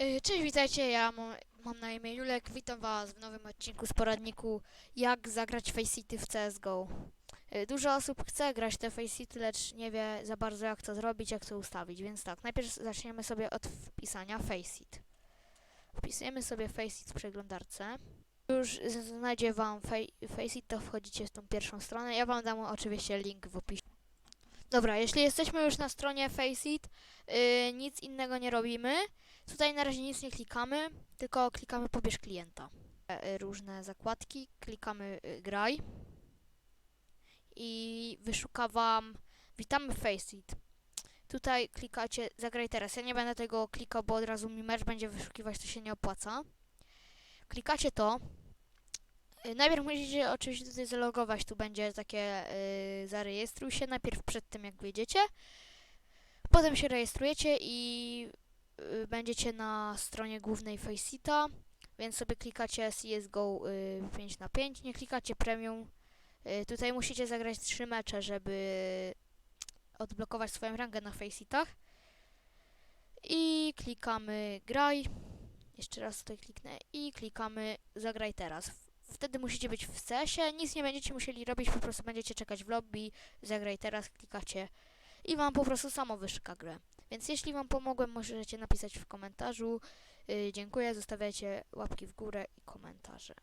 Y, Cześć, witajcie, ja mam, mam na imię Julek, witam was w nowym odcinku z poradniku jak zagrać Faceit w CSGO. Y, Dużo osób chce grać te Faceity, lecz nie wie za bardzo jak to zrobić, jak to ustawić, więc tak, najpierw zaczniemy sobie od wpisania Faceit. Wpisujemy sobie Faceit w przeglądarce. Już znajdzie wam Fa- Faceit, to wchodzicie w tą pierwszą stronę, ja wam dam oczywiście link w opisie. Dobra, jeśli jesteśmy już na stronie Faceit, y, nic innego nie robimy. Tutaj na razie nic nie klikamy, tylko klikamy pobierz klienta. E, e, Różne zakładki, klikamy y, graj i wyszuka wam witamy Faceit. Tutaj klikacie zagraj teraz. Ja nie będę tego klikał, bo od razu mi mecz będzie wyszukiwać, to się nie opłaca. Klikacie to. Y, Najpierw musicie oczywiście tutaj zalogować, tu będzie takie y, zarejestruj się, najpierw przed tym jak wyjdziecie. Potem się rejestrujecie i y, będziecie na stronie głównej Faceita, więc sobie klikacie CSGO y, 5 na 5 nie klikacie premium. Y, tutaj musicie zagrać 3 mecze, żeby odblokować swoją rangę na Faceitach. I klikamy graj. Jeszcze raz tutaj kliknę i klikamy zagraj teraz. Wtedy musicie być w CS-ie, nic nie będziecie musieli robić, po prostu będziecie czekać w lobby, zagraj teraz, klikacie i wam po prostu samo wyszuka grę. Więc jeśli Wam pomogłem, możecie napisać w komentarzu. Yy, dziękuję, zostawiajcie łapki w górę i komentarze.